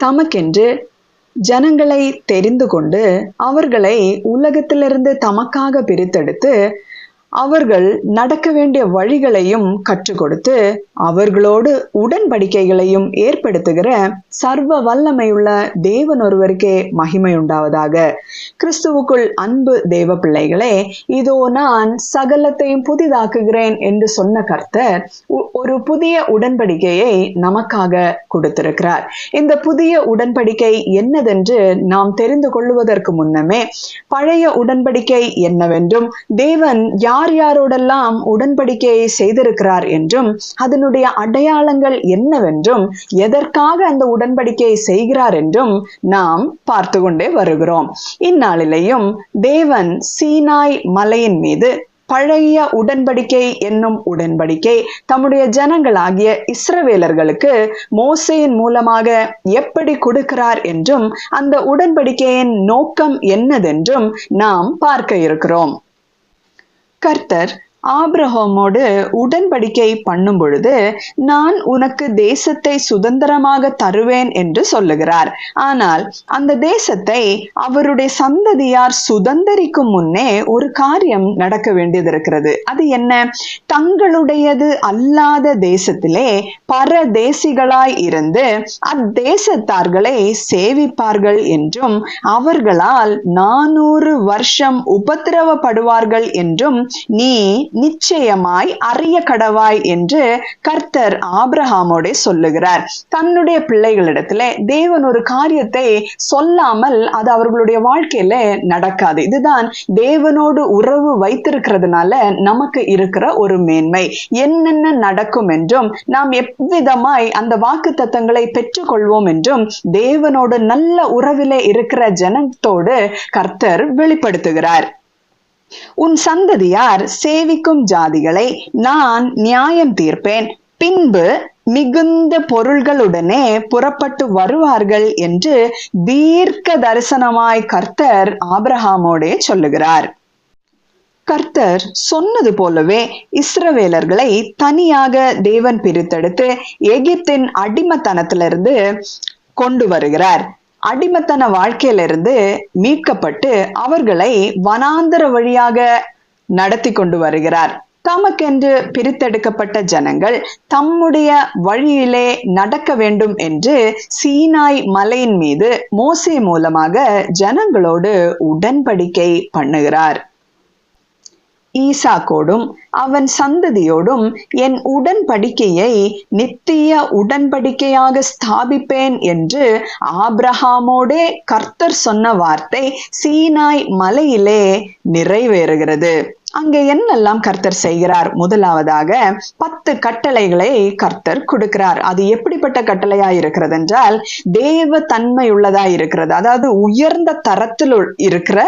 தமக்கென்று ஜனங்களை தெரிந்து கொண்டு அவர்களை உலகத்திலிருந்து தமக்காக பிரித்தெடுத்து அவர்கள் நடக்க வேண்டிய வழிகளையும் கற்றுக் கொடுத்து அவர்களோடு உடன்படிக்கைகளையும் ஏற்படுத்துகிற சர்வ வல்லமையுள்ள தேவன் ஒருவருக்கே மகிமை உண்டாவதாக. கிறிஸ்துவுக்குள் அன்பு தேவ பிள்ளைகளே இதோ நான் சகலத்தையும் புதிதாக்குகிறேன் என்று சொன்ன கர்த்தர் ஒரு புதிய உடன்படிக்கையை நமக்காக கொடுத்திருக்கிறார். இந்த புதிய உடன்படிக்கை என்னதென்று நாம் தெரிந்து கொள்வதற்கு முன்னமே பழைய உடன்படிக்கை என்னவென்றும் தேவன் யார் யாரோடெல்லாம் உடன்படிக்கையை செய்திருக்கிறார் என்றும் அதனுடைய அடையாளங்கள் என்னவென்றும் எதற்காக அந்த உடன்படிக்கையை செய்கிறார் என்றும் நாம் பார்த்து கொண்டே வருகிறோம். இந்நாளிலேயும் தேவன் சீனாய் மலையின் மீது பழைய உடன்படிக்கை என்னும் உடன்படிக்கை தம்முடைய ஜனங்களாகிய இஸ்ரவேலர்களுக்கு மோசையின் மூலமாக எப்படி கொடுக்கிறார் என்றும் அந்த உடன்படிக்கையின் நோக்கம் என்னதென்றும் நாம் பார்க்க இருக்கிறோம். கர்த்தர் ஆபிரஹாமோடு உடன்படிக்கை பண்ணும் பொழுது நான் உனக்கு தேசத்தை சுதந்திரமாக தருவேன் என்று சொல்லுகிறார். ஆனால் அந்த தேசத்தை அவருடைய சந்ததியார் சுதந்திரிக்கும் முன்னே ஒரு காரியம் நடக்க வேண்டியது இருக்கிறது அது என்ன? தங்களுடையது அல்லாத தேசத்திலே பரதேசிகளாய் இருந்து அத்தேசத்தார்களை சேவிப்பார்கள் என்றும் அவர்களால் நானூறு வருஷம் உபத்திரவப்படுவார்கள் என்றும் நீ நிச்சயமாய் அறிய கடவாய் என்று கர்த்தர் ஆப்ரஹாமோட சொல்லுகிறார். தன்னுடைய பிள்ளைகளிடத்துல தேவன் ஒரு காரியத்தை சொல்லாமல் அது அவர்களுடைய வாழ்க்கையில நடக்காது. இதுதான் தேவனோடு உறவு வைத்திருக்கிறதுனால நமக்கு இருக்கிற ஒரு மேன்மை. என்னென்ன நடக்கும் என்றும் நாம் எவ்விதமாய் அந்த வாக்கு தத்தங்களை பெற்றுக்கொள்வோம் என்றும் தேவனோடு நல்ல உறவிலே இருக்கிற ஜனத்தோடு கர்த்தர் வெளிப்படுத்துகிறார். உன் சந்ததியார் சேவிக்கும் ஜாதிகளை நான் நியாயம் தீர்ப்பேன். பின்பு மிகுந்த பொருள்களுடனே புறப்பட்டு வருவார்கள் என்று தீர்க்க தரிசனமாய் கர்த்தர் ஆபிரஹாமோடே சொல்லுகிறார். கர்த்தர் சொன்னது போலவே இஸ்ரவேலர்களை தனியாக தேவன் பிரித்தெடுத்து எகிப்தின் அடிமத்தனத்திலிருந்து கொண்டு வருகிறார். அடிமத்தன வாழ்க்கையிலிருந்து மீட்கப்பட்டு அவர்களை வனாந்தர வழியாக நடத்தி கொண்டு வருகிறார். தமக்கென்று பிரித்தெடுக்கப்பட்ட ஜனங்கள் தம்முடைய வழியிலே நடக்க வேண்டும் என்று சீனாய் மலையின் மீது மோசே மூலமாக ஜனங்களோடு உடன்படிக்கை பண்ணுகிறார். ஈசாக்கோடும் அவன் சந்ததியோடும் என் உடன்படிக்கையை நித்திய உடன்படிக்கையாக ஸ்தாபிப்பேன் என்று ஆப்ரஹாமோடே கர்த்தர் சொன்ன வார்த்தை சீனாய் மலையிலே நிறைவேறுகிறது. அங்கே என்னெல்லாம் கர்த்தர் செய்கிறார்? முதலாவதாக பத்து கட்டளைகளை கர்த்தர் கொடுக்கிறார். அது எப்படிப்பட்ட கட்டளையா இருக்கிறது என்றால் தேவ தன்மை உள்ளதா இருக்கிறது. அதாவது உயர்ந்த தரத்தில் இருக்கிற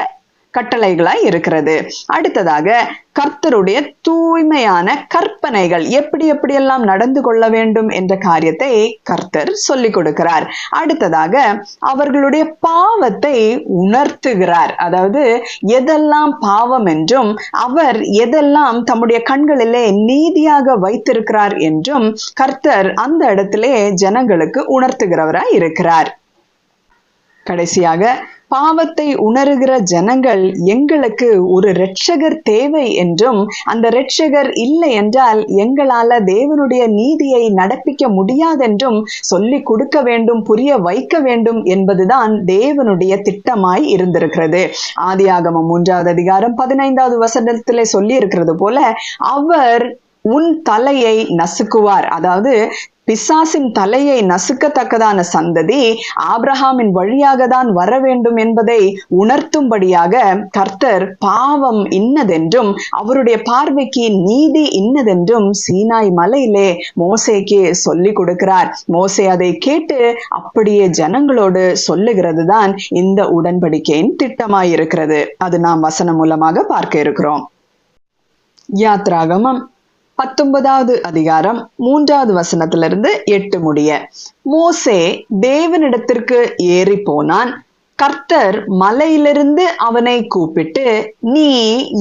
கட்டளைகளாய் இருக்கிறது. அடுத்ததாக கர்த்தருடைய தூய்மையான கற்பனைகள் எப்படி எப்படியெல்லாம் நடந்து கொள்ள வேண்டும் என்ற காரியத்தை கர்த்தர் சொல்லிக் கொடுக்கிறார். அடுத்ததாக அவர்களுடைய பாவத்தை உணர்த்துகிறார். அதாவது எதெல்லாம் பாவம் என்றும் அவர் எதெல்லாம் தம்முடைய கண்களிலே நீதியாக வைத்திருக்கிறார் என்றும் கர்த்தர் அந்த இடத்திலே ஜனங்களுக்கு உணர்த்துகிறவராய் இருக்கிறார். கடைசியாக பாவத்தை உணருகிற ஜனங்கள் எங்களுக்கு ஒரு இரட்சகர் தேவை என்றும் அந்த இரட்சகர் இல்லை என்றால் எங்களால தேவனுடைய நீதியை நடப்பிக்க முடியாதென்றும் சொல்லிக் கொடுக்க வேண்டும் புரிய வைக்க வேண்டும் என்பதுதான் தேவனுடைய திட்டமாய் இருந்திருக்கிறது. ஆதியாகமம் மூன்றாவது அதிகாரம் பதினைந்தாவது வசனத்திலே சொல்லி இருக்கிறது போல அவர் உன் தலையை நசுக்குவார். அதாவது பிசாசின் தலையை நசுக்கத்தக்கதான சந்ததி ஆப்ரஹாமின் வழியாக தான் வர வேண்டும் என்பதை உணர்த்தும்படியாக கர்த்தர் பாவம் இன்னதென்றும் அவருடைய பார்வைக்கு நீதி இன்னதென்றும் சீனாய் மலையிலே மோசேக்கு சொல்லி கொடுக்கிறார். மோசே அதை கேட்டு அப்படியே ஜனங்களோடு சொல்லுகிறது தான் இந்த உடன்படிக்கையின் திட்டமாயிருக்கிறது. அது நாம் வசனம் மூலமாக பார்க்க இருக்கிறோம். யாத்ராகமம் பத்தொன்பதாவது அதிகாரம் மூன்றாவது வசனத்திலிருந்து எட்டு முடிய. மோசே தேவனிடத்திற்கு ஏறி போனான் கர்த்தர் மலையிலிருந்து அவனை கூப்பிட்டு நீ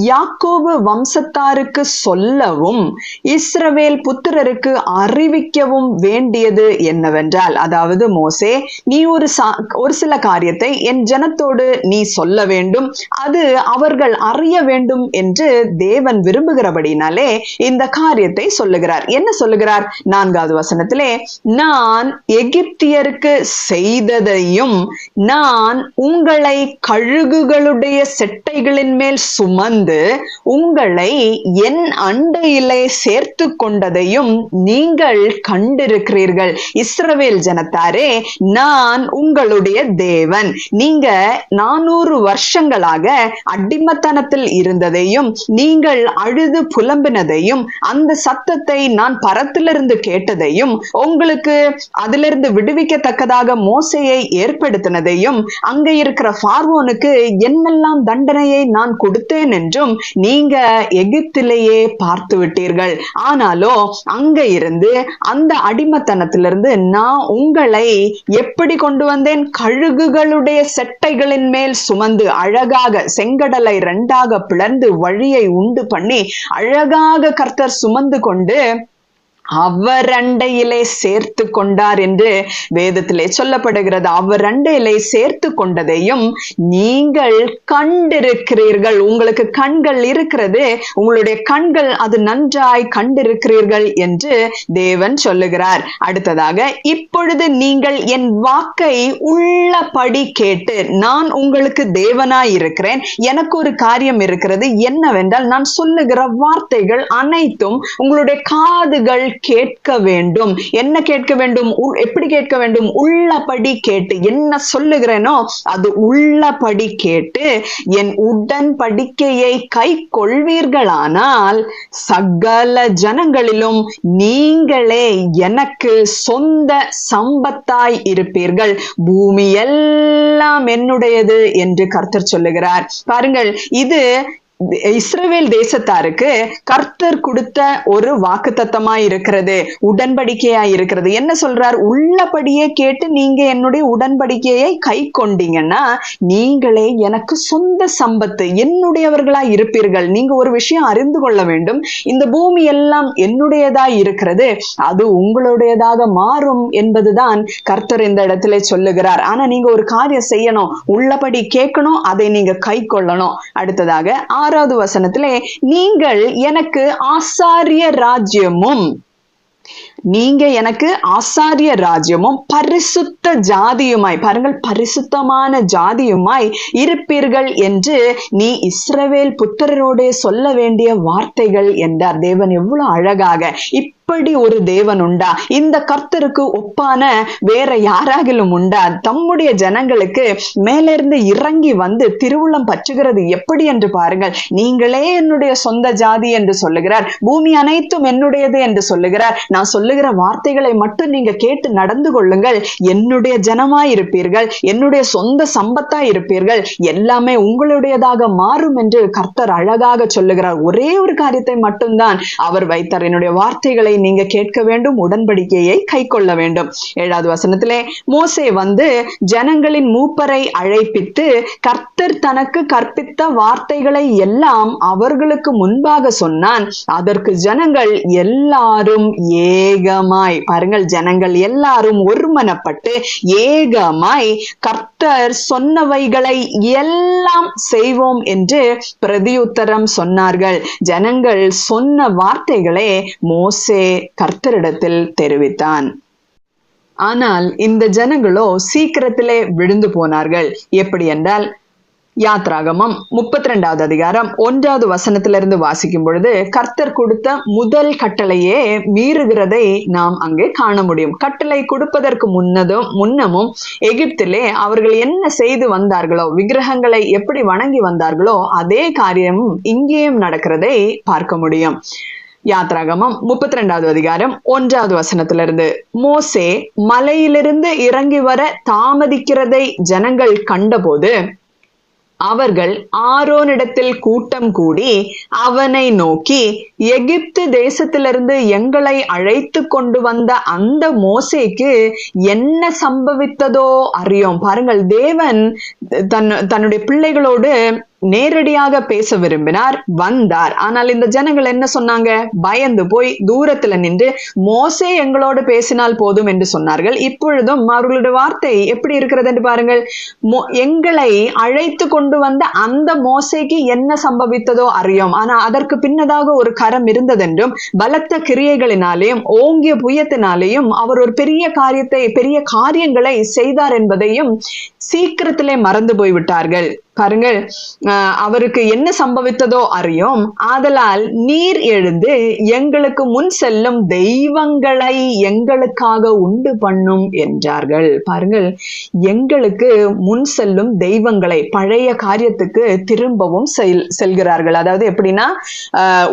யாக்கோபு வம்சத்தாருக்கு சொல்லவும் இஸ்ரவேல் புத்திரருக்கு அறிவிக்கவும் வேண்டியது என்னவென்றால் அதாவது மோசே நீ ஒரு சா- ஒரு சில காரியத்தை என் ஜனத்தோடு நீ சொல்ல வேண்டும் அது அவர்கள் அறிய வேண்டும் என்று தேவன் விரும்புகிறபடினாலே இந்த காரியத்தை சொல்லுகிறார். என்ன சொல்லுகிறார்? நான்காவது வசனத்திலே நான் எகிப்தியருக்கு செய்ததையும் நான் உங்களை கழுகுகளுடைய செட்டைகளின் மேல் சுமந்து உங்களை என் அண்டையிலே சேர்த்து கொண்டதையும் நீங்கள் கண்டிருக்கிறீர்கள். இஸ்ரவேல் ஜனத்தாரே நான் உங்களுடைய தேவன். நீங்க நானூறு வருஷங்களாக அடிமத்தனத்தில் இருந்ததையும் நீங்கள் அழுது புலம்பினதையும் அந்த சத்தத்தை நான் பரத்திலிருந்து கேட்டதையும் உங்களுக்கு அதிலிருந்து விடுவிக்கத்தக்கதாக மோசையை ஏற்படுத்தினதையும் அங்க இருக்கிற பார்வோனுக்கு என்னெல்லாம் தண்டனையை நான் கொடுத்தேன் என்றும் நீங்க எகிப்திலேயே பார்த்து விட்டீர்கள். ஆனாலும் அங்க இருந்து அந்த அடிமத்தனத்திலிருந்து நான் உங்களை எப்படி கொண்டு வந்தேன்? கழுகுகளுடைய செட்டைகளின் மேல் சுமந்து அழகாக செங்கடலை ரெண்டாக பிளந்து வழியை உண்டு பண்ணி அழகாக கர்த்தர் சுமந்து கொண்டு அவர் சேர்த்து கொண்டார் என்று வேதத்திலே சொல்லப்படுகிறது. அவர் சேர்த்து கொண்டதையும் நீங்கள் கண்டிருக்கிறீர்கள். உங்களுக்கு கண்கள் இருக்கிறது. உங்களுடைய கண்கள் அது நன்றாய் கண்டிருக்கிறீர்கள் என்று தேவன் சொல்லுகிறார். அடுத்ததாக இப்பொழுது நீங்கள் என் வாக்கை உள்ளபடி கேட்டு நான் உங்களுக்கு தேவனாய் இருக்கிறேன். எனக்கு ஒரு காரியம் இருக்கிறது. என்னவென்றால் நான் சொல்லுகிற வார்த்தைகள் அனைத்தும் உங்களுடைய காதுகள் கேட்க வேண்டும். என்ன கேட்க வேண்டும்? எப்படி கேட்க வேண்டும்? உள்ளபடி கேட்டு. என்ன சொல்லுகிறேனோ அது உள்ளபடி கேட்டு என் உடன்படிக்கையை கை கொள்வீர்களானால் சகல ஜனங்களிலும் நீங்களே எனக்கு சொந்த சம்பத்தாய் இருப்பீர்கள். பூமி எல்லாம் என்னுடையது என்று கர்த்தர் சொல்லுகிறார். பாருங்கள் இது இஸ்ரவேல் தேசத்தாருக்கு கர்த்தர் கொடுத்த ஒரு வாக்குத்தத்தமா இருக்கிறது உடன்படிக்கையா இருக்கிறது. என்ன சொல்றார்? உள்ளபடியே கேட்டு நீங்க என்னுடைய உடன்படிக்கையை கை கொண்டீங்கன்னா நீங்களே எனக்கு சொந்த சம்பத்து என்னுடையவர்களா இருப்பீர்கள். நீங்க ஒரு விஷயம் அறிந்து கொள்ள வேண்டும். இந்த பூமி எல்லாம் என்னுடையதா இருக்கிறது. அது உங்களுடையதாக மாறும் என்பதுதான் கர்த்தர் இந்த இடத்துல சொல்லுகிறார். ஆனா நீங்க ஒரு காரியம் செய்யணும். உள்ளபடி கேட்கணும். அதை நீங்க கை கொள்ளணும். அடுத்ததாக ஆறாவது வசனத்திலே நீங்கள் எனக்கு ஆசாரிய ராஜ்யமும் நீங்க எனக்கு ஆசாரிய ராஜ்யமும் பரிசுத்த ஜாதியுமாய் பாருங்கள் பரிசுத்தமான ஜாதியுமாய் இருப்பீர்கள் என்று நீ இஸ்ரவேல் புத்திரரோடே சொல்ல வேண்டிய வார்த்தைகள் என்றார். தேவன் எவ்வளவு அழகாக இப்படி ஒரு தேவன் உண்டா? இந்த கர்த்தருக்கு ஒப்பான வேற யாராகிலும் உண்டா? தம்முடைய ஜனங்களுக்கு மேலிருந்து இறங்கி வந்து திருவுளம் பற்றுகிறது எப்படி என்று பாருங்கள். நீங்களே என்னுடைய சொந்த ஜாதி என்று சொல்லுகிறார். பூமி அனைத்தும் என்னுடையது என்று சொல்லுகிறார். நான் சொல்லுகிற வார்த்தைகளை மட்டும் நீங்க கேட்டு நடந்து கொள்ளுங்கள். என்னுடைய ஜனமாய் இருப்பீர்கள். என்னுடைய சொந்த சம்பத்தாய் இருப்பீர்கள். எல்லாமே உங்களுடையதாக மாறும் என்று கர்த்தர் அழகாக சொல்லுகிறார். ஒரே ஒரு காரியத்தை மட்டும்தான் அவர் வைத்தார். என்னுடைய வார்த்தைகளை நீங்க கேட்க வேண்டும் உடன்படிக்கையை கை கொள்ள வேண்டும். ஏழாவது வசனத்திலே மோசே வந்து ஜனங்களின் மூப்பரை அழைப்பித்து கர்த்தர் தனக்கு கற்பித்த வார்த்தைகளை எல்லாம் அவர்களுக்கு முன்பாக சொன்னான். அதற்கு ஜனங்கள் எல்லாரும் ஏகமாய் பாருங்கள் ஜனங்கள் எல்லாரும் ஒருமனப்பட்டு ஏகமாய் கர்த்தர் சொன்னவைகளை எல்லாம் செய்வோம் என்று பிரதியுத்தரம் சொன்னார்கள். ஜனங்கள் சொன்ன வார்த்தைகளே மோசே கர்த்தரிடத்தில் தெரிவித்தான். ஆனால் இந்த ஜனங்களோ சீக்கிரத்திலே விழுந்து போனார்கள். எப்படி என்றால் யாத்ராகமம் முப்பத்தி ரெண்டாவது அதிகாரம் ஒன்றாவது வசனத்திலிருந்து வாசிக்கும் பொழுது கர்த்தர் கொடுத்த முதல் கட்டளையே மீறுகிறதை நாம் அங்கே காண முடியும். கட்டளை கொடுப்பதற்கு முன்னதும் முன்னமும் எகிப்திலே அவர்கள் என்ன செய்து வந்தார்களோ விக்கிரகங்களை எப்படி வணங்கி வந்தார்களோ அதே காரியம் இங்கேயும் நடக்கிறதை பார்க்க முடியும். யாத்ராகமம் முப்பத்தி ரெண்டாவது அதிகாரம் ஒன்றாவது வசனத்திலிருந்து. மோசே மலையிலிருந்து இறங்கி வர தாமதிக்கிறதை ஜனங்கள் கண்டபோது அவர்கள் ஆரோனிடத்தில் கூட்டம் கூடி அவனை நோக்கி எகிப்து தேசத்திலிருந்து எங்களை அழைத்து கொண்டு வந்த அந்த மோசேக்கு என்ன சம்பவித்ததோ அறியோம். பாருங்கள் தேவன் தன் தன்னுடைய பிள்ளைகளோடு நேரடியாக பேச விரும்பினார் வந்தார். ஆனால் இந்த ஜனங்கள் என்ன சொன்னாங்க? பயந்து போய் தூரத்துல நின்று மோசே எங்களோடு பேசினால் போதும் என்று சொன்னார்கள். இப்பொழுதும் அவர்களுடைய வார்த்தை எப்படி இருக்கிறது என்று பாருங்கள். எங்களை அழைத்து கொண்டு வந்த அந்த மோசைக்கு என்ன சம்பவித்ததோ அறியும். ஆனா அதற்கு பின்னதாக ஒரு கரம் இருந்ததென்றும் பலத்த கிரியைகளினாலேயும் ஓங்கிய புயத்தினாலேயும் அவர் ஒரு பெரிய காரியத்தை பெரிய காரியங்களை செய்தார் என்பதையும் சீக்கிரத்திலே மறந்து போய்விட்டார்கள். பாருங்கள் அவருக்கு என்ன சம்பவித்ததோ அறியும். ஆதலால் நீர் எழுந்து எங்களுக்கு முன் செல்லும் தெய்வங்களை எங்களுக்காக உண்டு பண்ணும் என்றார்கள். பாருங்கள் எங்களுக்கு முன் செல்லும் தெய்வங்களை பழைய காரியத்துக்கு திரும்பவும் செல் செல்கிறார்கள். அதாவது எப்படின்னா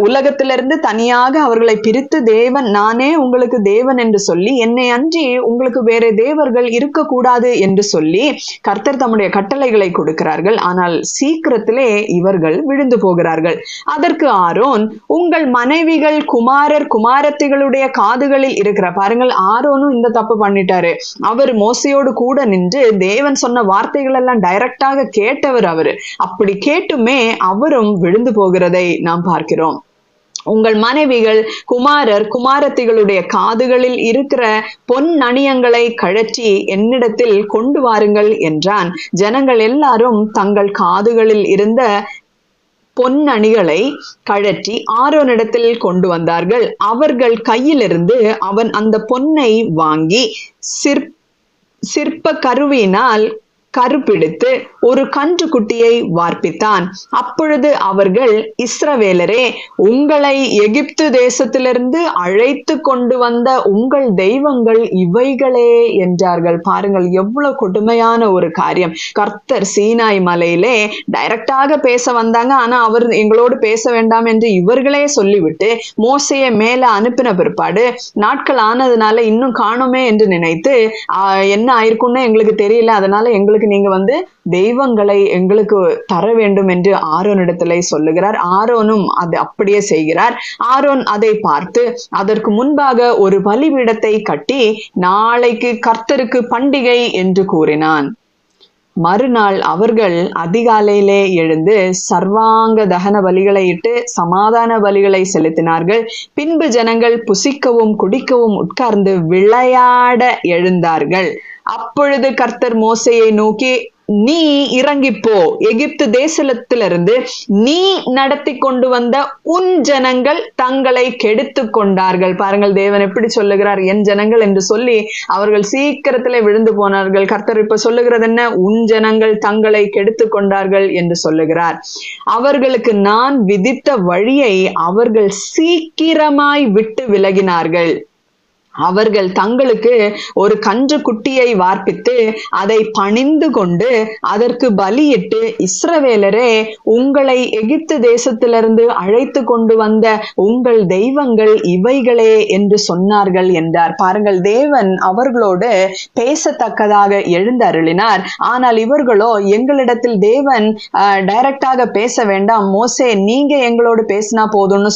உலகத்திலிருந்து தனியாக அவர்களை பிரித்து தேவன் நானே உங்களுக்கு தேவன் என்று சொல்லி என்னை அன்றி உங்களுக்கு வேற தேவர்கள் இருக்கக்கூடாது என்று சொல்லி கர்த்தர் தம்முடைய கட்டளைகளை கொடுக்கிறார்கள். ஆனால் சீக்கிரத்திலே இவர்கள் விழுந்து போகிறார்கள். அதற்கு ஆரோன் உங்கள் மனைவிகள் குமாரர் குமாரத்திகளுடைய காதுகளில் இருக்கிற பாருங்கள் ஆரோனும் இந்த தப்பு பண்ணிட்டாரு. அவர் மோசையோடு கூட நின்று தேவன் சொன்ன வார்த்தைகள் எல்லாம் டைரக்டாக கேட்டவர் அவரு. அப்படி கேட்டுமே அவரும் விழுந்து போகிறதை நாம் பார்க்கிறோம். உங்கள் மனைவிகள் குமாரர் குமாரத்திகளுடைய காதுகளில் இருக்கிற பொன் நணியங்களை கழற்றி என்னிடத்தில் கொண்டு வாருங்கள் என்றான். ஜனங்கள் எல்லாரும் தங்கள் காதுகளில் இருந்த பொன்னணிகளை கழற்றி ஆரோனிடத்தில் கொண்டு வந்தார்கள். அவர்கள் கையிலிருந்து அவன் அந்த பொன்னை வாங்கி சிற் சிற்ப கருவியினால் கருப்பிடித்து ஒரு கன்று குட்டியை வார்ப்பித்தான். அப்பொழுது அவர்கள் இஸ்ரவேலரே உங்களை எகிப்து தேசத்திலிருந்து அழைத்து கொண்டு வந்த உங்கள் தெய்வங்கள் இவைகளே என்றார்கள். பாருங்கள் எவ்வளவு கொடுமையான ஒரு காரியம். கர்த்தர் சீனாய் மலையிலே டைரக்டாக பேச வந்தாங்க. ஆனா அவர் எங்களோடு பேச வேண்டாம் என்று இவர்களே சொல்லிவிட்டு மோசையை மேல அனுப்பின பிற்பாடு நாட்கள் ஆனதுனால இன்னும் காணுமே என்று நினைத்து என்ன ஆயிருக்கும்னு எங்களுக்கு தெரியல. அதனால எங்களுக்கு எங்களுக்கு நீங்க வந்து தெய்வங்களை எங்களுக்கு தர வேண்டும் என்று ஆரோனிடத்திலே சொல்லுகிறார். ஆரோனும் அது அப்படியே செய்கிறார். ஆரோன் அதை பார்த்து அதற்கு முன்பாக ஒரு பலிபீடத்தை கட்டி நாளைக்கு கர்த்தருக்கு பண்டிகை என்று கூறினான். மறுநாள் அவர்கள் அதிகாலையிலே எழுந்து சர்வாங்க தகன பலிகளை இட்டு சமாதான பலிகளை செலுத்தினார்கள். பின்பு ஜனங்கள் புசிக்கவும் குடிக்கவும் உட்கார்ந்து விளையாட எழுந்தார்கள். அப்பொழுது கர்த்தர் மோசையை நோக்கி நீ இறங்கிப்போ. எகிப்து தேசத்திலிருந்து நீ நடத்தி கொண்டு வந்த உன் ஜனங்கள் தங்களை கெடுத்து கொண்டார்கள். பாருங்கள் தேவன் எப்படி சொல்லுகிறார் என் ஜனங்கள் என்று சொல்லி அவர்கள் சீக்கிரத்திலே விழுந்து போனார்கள். கர்த்தர் இப்ப சொல்லுகிறது என்ன? உன் ஜனங்கள் தங்களை கெடுத்து கொண்டார்கள் என்று சொல்லுகிறார். அவர்களுக்கு நான் விதித்த வழியை அவர்கள் சீக்கிரமாய் விட்டு விலகினார்கள். அவர்கள் தங்களுக்கு ஒரு கன்று குட்டியை வார்ப்பித்து அதை பணிந்து கொண்டு அதற்கு பலியிட்டு இஸ்ரவேலரே உங்களை எகிப்து தேசத்திலிருந்து அழைத்து கொண்டு வந்த உங்கள் தெய்வங்கள் இவைகளே என்று சொன்னார்கள் என்றார். பாருங்கள் தேவன் அவர்களோடு பேசத்தக்கதாக எழுந்தருளினார். ஆனால் இவர்களோ எங்களிடத்தில் தேவன் டைரக்டாக பேச வேண்டாம். மோசே நீங்க எங்களோடு பேசினா போதும்னு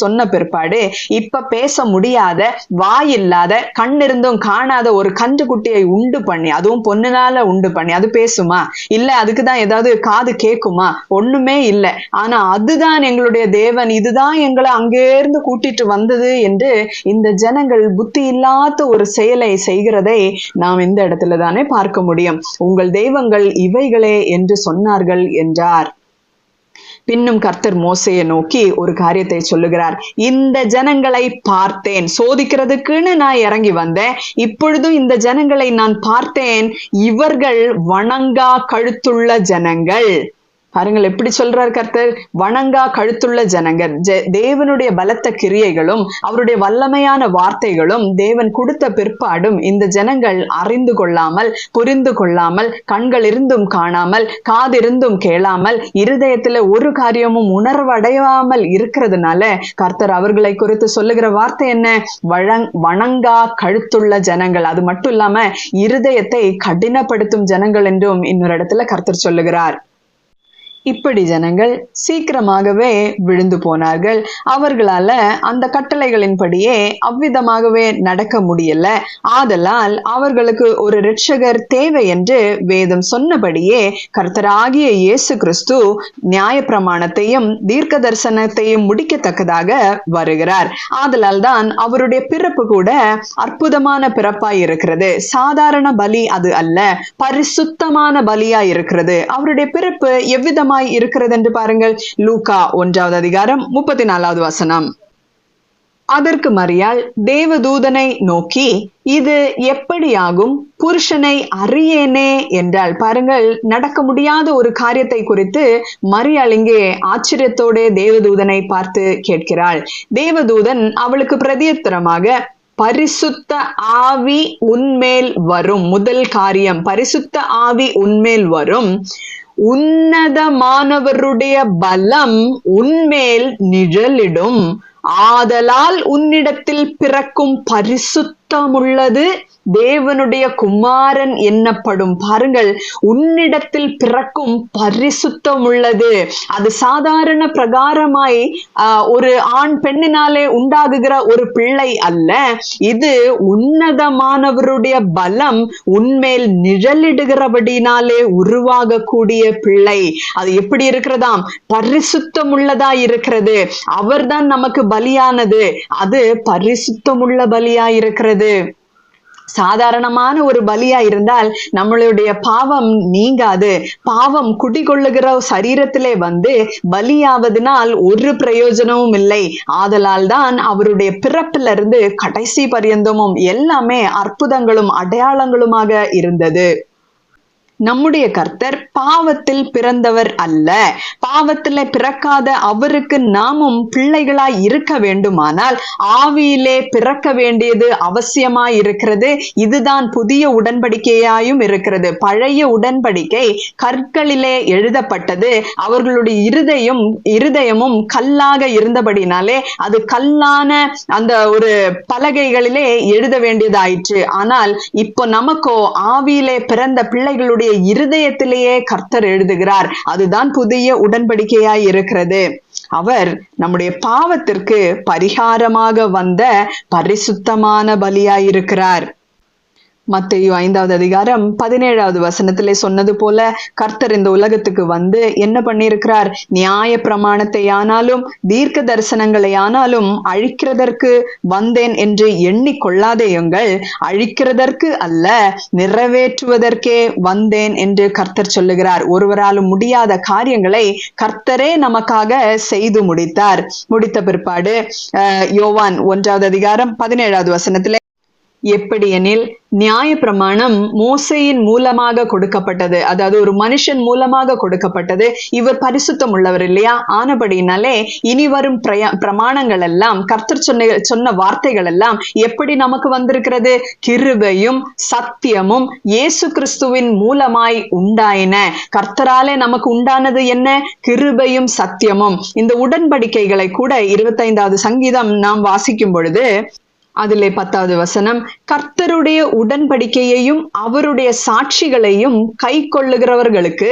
சொன்ன பிற்பாடு இப்ப பேச முடியாத வாயில் இல்லாத கண் இருந்தும் காணாத ஒரு கன்று குட்டியை உண்டு பண்ணி அதுவும் பொண்ணுனால உண்டு பண்ணி அது பேசுமா? இல்ல அதுக்குதான் ஏதாவது காது கேக்குமா ஒண்ணுமே இல்லை. ஆனா அதுதான் எங்களுடைய தேவன் இதுதான் எங்களை அங்கேருந்து கூட்டிட்டு வந்தது என்று இந்த ஜனங்கள் புத்தி இல்லாத ஒரு செயலை செய்கிறதை நாம் இந்த இடத்துல தானே பார்க்க முடியும். உங்கள் தெய்வங்கள் இவைகளே என்று சொன்னார்கள் என்றார். பின்னும் கர்த்தர் மோசையை நோக்கி ஒரு காரியத்தை சொல்லுகிறார். இந்த ஜனங்களை பார்த்தேன். சோதிக்கிறதுக்குன்னு நான் இறங்கி வந்தேன். இப்பொழுதும் இந்த ஜனங்களை நான் பார்த்தேன். இவர்கள் வணங்கா கழுத்துள்ள ஜனங்கள். பாருங்கள் எப்படி சொல்றார் கர்த்தர்? வணங்கா கழுத்துள்ள ஜனங்கள். தேவனுடைய பலத்த கிரியைகளும் அவருடைய வல்லமையான வார்த்தைகளும் தேவன் கொடுத்த பிற்பாடும் இந்த ஜனங்கள் அறிந்து கொள்ளாமல் புரிந்து கொள்ளாமல் கண்கள் இருந்தும் காணாமல் காதிருந்தும் கேளாமல் இருதயத்துல ஒரு காரியமும் உணர்வடையாமல் இருக்கிறதுனால கர்த்தர் அவர்களை குறித்து சொல்லுகிற வார்த்தை என்ன? வழங் வணங்கா கழுத்துள்ள ஜனங்கள். அது மட்டும் இல்லாம இருதயத்தை கடினப்படுத்தும் ஜனங்கள் என்றும் இன்னொரு இடத்துல கர்த்தர் சொல்லுகிறார். இப்படி ஜனங்கள் சீக்கிரமாகவே விழுந்து போனார்கள். அவர்களால அந்த கட்டளைகளின்படியே அவ்விதமாகவே நடக்க முடியல. ஆதலால் அவர்களுக்கு ஒரு இரட்சகர் தேவை என்று வேதம் சொன்னபடியே கர்த்தராகிய இயேசு கிறிஸ்து நியாய பிரமாணத்தையும் தீர்க்க தரிசனத்தையும் முடிக்கத்தக்கதாக வருகிறார். ஆதலால் தான் அவருடைய பிறப்பு கூட அற்புதமான பிறப்பாய் இருக்கிறது. சாதாரண பலி அது அல்ல. பரிசுத்தமான பலியாய் இருக்கிறது. அவருடைய பிறப்பு எவ்விதமான அதிகமாய் இருக்கிறது என்று பாருங்கள். லூகா ஒன்றாவது அதிகாரம் முப்பத்தி நாலாவது வசனம். அதற்கு மறியால் தேவதூதனை நோக்கி இது எப்படியாகும்? புருஷனை அறியேனே என்றால் பாருங்கள் நடக்க முடியாத ஒரு காரியத்தை குறித்து மரியாள் இங்கே ஆச்சரியத்தோட தேவதூதனை பார்த்து கேட்கிறாள். தேவதூதன் அவளுக்கு பிரதியுத்தரமாக பரிசுத்த ஆவி உன்மேல் வரும். முதல் காரியம் பரிசுத்த ஆவி உன்மேல் வரும். உன்னதமானவருடைய பலம் உன்மேல் நிழலிடும். ஆதலால் உன்னிடத்தில் பிறக்கும் பரிசுத்தமுள்ளது. தேவனுடைய குமாரன் என்னப்படும்? பாருங்கள் உன்னிடத்தில் பிறக்கும் பரிசுத்தம் உள்ளது அது சாதாரண பிரகாரமாய் ஆஹ், ஒரு ஆண் பெண்ணினாலே உண்டாகுகிற ஒரு பிள்ளை அல்ல. இது உன்னதமானவருடைய பலம் உன்மேல் நிழலிடுகிறபடினாலே உருவாகக்கூடிய பிள்ளை. அது எப்படி இருக்கிறதாம்? பரிசுத்தம் உள்ளதா இருக்கிறது. அவர்தான் நமக்கு பலியானது. அது பரிசுத்தமுள்ள பலியா இருக்கிறது. சாதாரணமான ஒரு பலியா இருந்தால் நம்மளுடைய பாவம் நீங்காது. பாவம் குடிகொள்ளுகிற சரீரத்திலே வந்து பலியாவதனால் ஒரு பிரயோஜனமும் இல்லை. ஆதலால் தான் அவருடைய பிறப்பிலிருந்து கடைசி பரியந்தமும் எல்லாமே அற்புதங்களும் அடையாளங்களுமாக இருந்தது. நம்முடைய கர்த்தர் பாவத்தில் பிறந்தவர் அல்ல. பாவத்தில் பிறக்காத அவருக்கு நாமும் பிள்ளைகளாய் இருக்க வேண்டுமானால் ஆவியிலே பிறக்க வேண்டியது அவசியமாய் இருக்கிறது. இதுதான் புதிய உடன்படிக்கையாயும் இருக்கிறது. பழைய உடன்படிக்கை கற்களிலே எழுதப்பட்டது. அவர்களுடைய இருதயம் இருதயமும் கல்லாக இருந்தபடினாலே அது கல்லான அந்த ஒரு பலகைகளிலே எழுத வேண்டியதாயிற்று. ஆனால் இப்போ நமக்கோ ஆவியிலே பிறந்த பிள்ளைகளுடைய இருதயத்திலேயே கர்த்தர் எழுதுகிறார். அதுதான் புதிய உடன்படிக்கையாய் இருக்கிறது. அவர் நம்முடைய பாவத்திற்கு பரிகாரமாக வந்த பரிசுத்தமான பலியாயிருக்கிறார் இருக்கிறார். மத்தையோ ஐந்தாவது அதிகாரம் பதினேழாவது வசனத்திலே சொன்னது போல கர்த்தர் இந்த உலகத்துக்கு வந்து என்ன பண்ணியிருக்கிறார்? நியாய பிரமாணத்தை ஆனாலும் தீர்க்க தரிசனங்களை ஆனாலும் அழிக்கிறதற்கு வந்தேன் என்று எண்ணிக்கொள்ளாதேயுங்கள் அழிக்கிறதற்கு அல்ல நிறைவேற்றுவதற்கே வந்தேன் என்று கர்த்தர் சொல்லுகிறார். ஒருவராலும் முடியாத காரியங்களை கர்த்தரே நமக்காக செய்து முடித்தார். முடித்த பிற்பாடு யோவான் ஒன்றாவது அதிகாரம் பதினேழாவது வசனத்திலே எப்படியெனில் நியாய பிரமாணம் மோசையின் மூலமாக கொடுக்கப்பட்டது. அதாவது ஒரு மனுஷன் மூலமாக கொடுக்கப்பட்டது. இவர் பரிசுத்தம் உள்ளவர் இல்லையா? ஆனபடினாலே இனி வரும் பிரய- பிரமாணங்கள் எல்லாம் கர்த்தர் சொன்ன சொன்ன வார்த்தைகள் எல்லாம் எப்படி நமக்கு வந்திருக்கிறது? கிருபையும் சத்தியமும் இயேசு கிறிஸ்துவின் மூலமாய் உண்டாயின. கர்த்தராலே நமக்கு உண்டானது என்ன? கிருபையும் சத்தியமும். இந்த உடன்படிக்கைகளை கூட இருபத்தைந்தாவது சங்கீதம் நாம் வாசிக்கும் பொழுது அதிலே பத்தாவது வசனம் கர்த்தருடைய உடன்படிக்கையையும் அவருடைய சாட்சிகளையும் கை கொள்ளுகிறவர்களுக்கு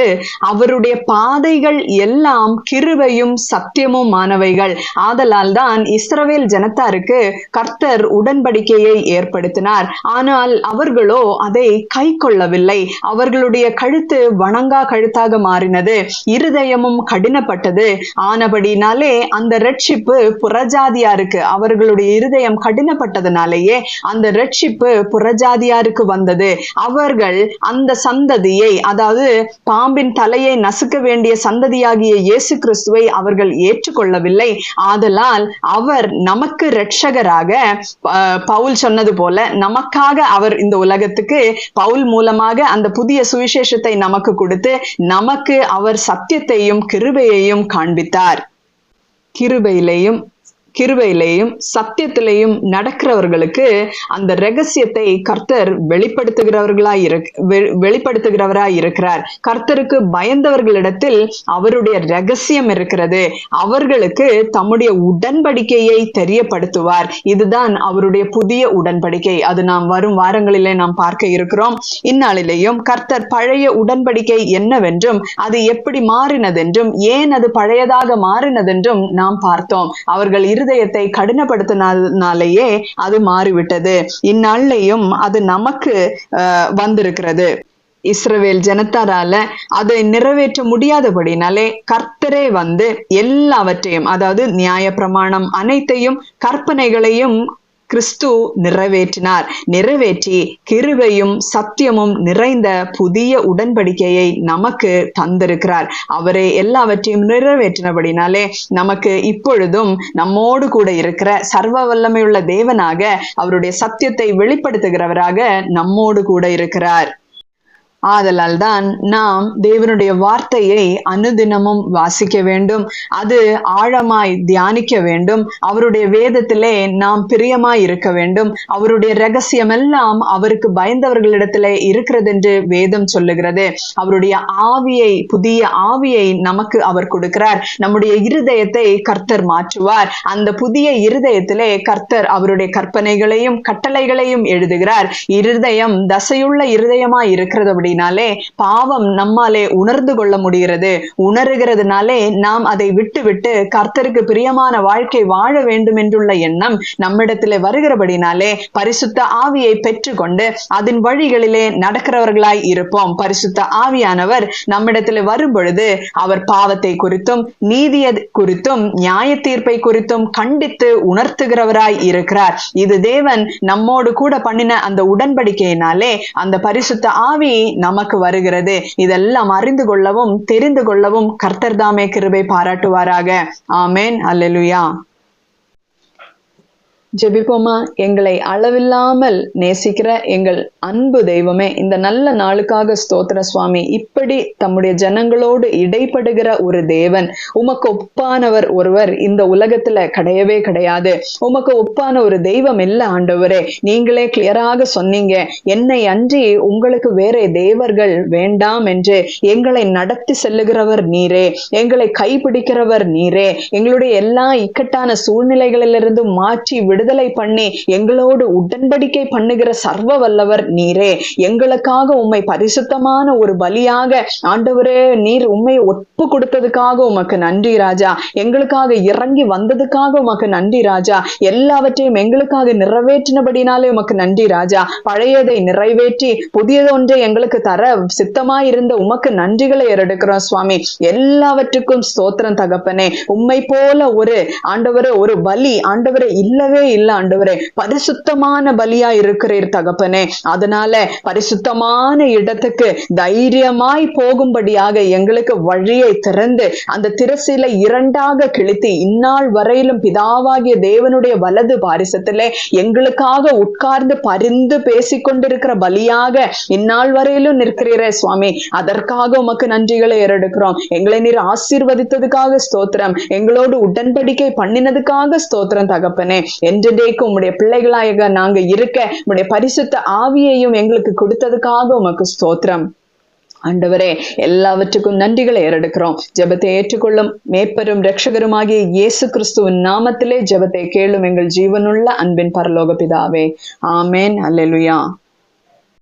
அவருடைய பாதைகள் எல்லாம் கிருபையும் சத்தியமும் ஆனவைகள் ஆதலால் தான் இஸ்ரவேல் ஜனத்தாருக்கு கர்த்தர் உடன்படிக்கையை ஏற்படுத்தினார். ஆனால் அவர்களோ அதை கை கொள்ளவில்லை. அவர்களுடைய கழுத்து வணங்கா கழுத்தாக மாறினது. இருதயமும் கடினப்பட்டது. ஆனபடினாலே அந்த ரட்சிப்பு புறஜாதியாருக்கு அவர்களுடைய இருதயம் கடினப்பட்டதுனாலேயே அந்த ரட்சிப்பு புறஜாதியாருக்கு வந்தது. அவர்கள் அந்த சந்ததியை அதாவது பாம்பின் தலையை நசுக்க வேண்டிய சந்ததியாகிய இயேசு கிறிஸ்துவை அவர்கள் ஏற்றுக்கொள்ளவில்லை. ஆதலால் அவர் நமக்கு ரட்சகராக பவுல் சொன்னது போல நமக்காக அவர் இந்த உலகத்துக்கு பவுல் மூலமாக அந்த புதிய சுவிசேஷத்தை நமக்கு கொடுத்து நமக்கு அவர் சத்தியத்தையும் கிருபையையும் காண்பித்தார். கிருபையிலேயும் கிருபையிலேயும் சத்தியத்திலேயும் நடக்கிறவர்களுக்கு அந்த ரகசியத்தை கர்த்தர் வெளிப்படுத்துகிறவர்களாய் இரு வெளிப்படுத்துகிறவராய் இருக்கிறார். கர்த்தருக்கு பயந்தவர்களிடத்தில் அவருடைய ரகசியம் இருக்கிறது. அவர்களுக்கு தம்முடைய உடன்படிக்கையை தெரியப்படுத்துவார். இதுதான் அவருடைய புதிய உடன்படிக்கை. அது நாம் வரும் வாரங்களிலே நாம் பார்க்க இருக்கிறோம். இந்நாளிலேயும் கர்த்தர் பழைய உடன்படிக்கை என்னவென்றும் அது எப்படி மாறினதென்றும் ஏன் அது பழையதாக மாறினதென்றும் நாம் பார்த்தோம். அவர்கள் இரு இருதயத்தை கடினப்படுத்தினாலேயே அது மாறிவிட்டது. இந்நாளிலேயும் அது நமக்கு வந்திருக்கிறது. இஸ்ரவேல் ஜனத்தாரால அதை நிறைவேற்ற முடியாதபடினாலே கர்த்தரே வந்து எல்லாவற்றையும் அதாவது நியாய பிரமாணம் அனைத்தையும் கற்பனைகளையும் கிறிஸ்து நிறைவேற்றினார். நிறைவேற்றி கிருபையும் சத்தியமும் நிறைந்த புதிய உடன்படிக்கையை நமக்கு தந்திருக்கிறார். அவரே எல்லாவற்றையும் நிறைவேற்றினபடினாலே நமக்கு இப்பொழுதும் நம்மோடு கூட இருக்கிற சர்வ வல்லமையுள்ள தேவனாக அவருடைய சத்தியத்தை வெளிப்படுத்துகிறவராக நம்மோடு கூட இருக்கிறார். ஆதலால் தான் நாம் தேவனுடைய வார்த்தையை அனுதினமும் வாசிக்க வேண்டும். அது ஆழமாய் தியானிக்க வேண்டும். அவருடைய வேதத்திலே நாம் பிரியமாய் இருக்க வேண்டும். அவருடைய ரகசியம் எல்லாம் அவருக்கு பயந்தவர்களிடத்திலே இருக்கிறது என்று வேதம் சொல்லுகிறது. அவருடைய ஆவியை புதிய ஆவியை நமக்கு அவர் கொடுக்கிறார். நம்முடைய இருதயத்தை கர்த்தர் மாற்றுவார். அந்த புதிய இருதயத்திலே கர்த்தர் அவருடைய கற்பனைகளையும் கட்டளைகளையும் எழுதுகிறார். இருதயம் தசையுள்ள இருதயமாய் இருக்கிறது அப்படின்னாலே பாவம் நம்மாலே உணர்ந்து கொள்ள முடிகிறது. உணர்கிறதுனாலே நாம் அதை விட்டு விட்டு கர்த்தருக்கு பிரியமான வாழ்க்கை வாழ வேண்டும் என்றுள்ள எண்ணம் நம்மிடத்திலே வருகிறபடினாலே பரிசுத்த ஆவியை பெற்றுக்கொண்டு அதன் வழிகளிலே நடக்கிறவர்களாய் இருப்போம். பரிசுத்த ஆவியானவர் நம்மிடத்திலே வரும் பொழுது அவர் பாவத்தை குறித்தும் நீதியை குறித்தும் நியாய தீர்ப்பை குறித்தும் கண்டித்து உணர்த்துகிறவராய் இருக்கிறார். இது தேவன் நம்மோடு கூட பண்ணின அந்த உடன்படிக்கையினாலே அந்த பரிசுத்த ஆவி நமக்கு வருகிறது. இதெல்லாம் அறிந்து கொள்ளவும் தெரிந்து கொள்ளவும் கர்த்தர் தாமே கிருபை பாராட்டுவாராக. ஆமேன். அல்லேலூயா. ஜெபிப்போமா? எங்களை அளவில்லாமல் நேசிக்கிற எங்கள் அன்பு தெய்வமே இந்த நல்ல நாளுக்காக ஸ்தோத்திர சுவாமி இப்படி தம்முடைய ஜனங்களோடு இடைப்படுகிற ஒரு தேவன் உமக்கு ஒப்பானவர் ஒருவர் இந்த உலகத்துல கிடையவே கிடையாது. உமக்கு ஒப்பான ஒரு தெய்வம் இல்லை ஆண்டவரே நீங்களே கிளியராக சொன்னீங்க. என்னை அன்றி உங்களுக்கு வேற தேவர்கள் வேண்டாம் என்று எங்களை நடத்தி செல்லுகிறவர் நீரே எங்களை கைப்பிடிக்கிறவர் நீரே எங்களுடைய எல்லா இக்கட்டான சூழ்நிலைகளிலிருந்து மாற்றி விடுதலை பண்ணி எங்களோடு உடன்படிக்கை பண்ணுகிற சர்வ வல்லவர் நீரே. எங்களுக்காக உம்மை பரிசுத்தமான ஒரு பலியாக ஆண்டவரே நீர் உண்மை ஒப்பு கொடுத்ததுக்காக உமக்கு நன்றி ராஜா. எங்களுக்காக இறங்கி வந்ததுக்காக உமக்கு நன்றி ராஜா. எல்லாவற்றையும் எங்களுக்காக நிறைவேற்றினபடினாலே உமக்கு நன்றி ராஜா. பழையதை நிறைவேற்றி புதியதொன்றை எங்களுக்கு தர சித்தமா இருந்த உமக்கு நன்றிகளை ஏறெடுக்கிறோம் சுவாமி. எல்லாவற்றுக்கும் ஸ்தோத்திரம் தகப்பனே. உம்மை போல ஒரு ஆண்டவரே ஒரு பலி ஆண்டவரே இல்லவே இல்ல ஆண்டவரே. பரிசுத்தமான பலியா இருக்கிறீர் தகப்பனே. அதனால பரிசுத்தமான இடத்துக்கு தைரியமாய் போகும்படியாக எங்களுக்கு வழியை திறந்து அந்த திரசில இரண்டாக கிழித்து இந்நாள் வரையிலும் பிதாவாகிய தேவனுடைய வலது பாரிசத்திலே எங்களுக்காக உட்கார்ந்து பரிந்து பேசிக்கொண்டிருக்கிற பலியாக இந்நாள் வரையிலும் நிற்கிறீரே சுவாமி. அதற்காக உமக்கு நன்றிகளை ஏறெடுக்கிறோம். எங்களை நீர் ஆசீர்வதித்ததுக்காக ஸ்தோத்திரம். எங்களோடு உடன்படிக்கை பண்ணினதுக்காக ஸ்தோத்திரம் தகப்பனே. என்றென்றைக்கு உம்முடைய பிள்ளைகளாக நாங்க இருக்க உம்முடைய பரிசுத்த ஆவியையும் எங்களுக்கு கொடுத்ததுக்காக உமக்கு ஸ்தோத்திரம். ஆண்டவரே எல்லாவற்றுக்கும் நன்றிகளை ஏறெடுக்கிறோம். ஜபத்தை ஏற்றுக்கொள்ளும் மேப்பரும் ரட்சகருமாகிய இயேசு கிறிஸ்துவின் நாமத்திலே ஜபத்தை கேளும் எங்கள் ஜீவனுள்ள அன்பின் பரலோக பிதாவே ஆமேன். அல்லேலுயா.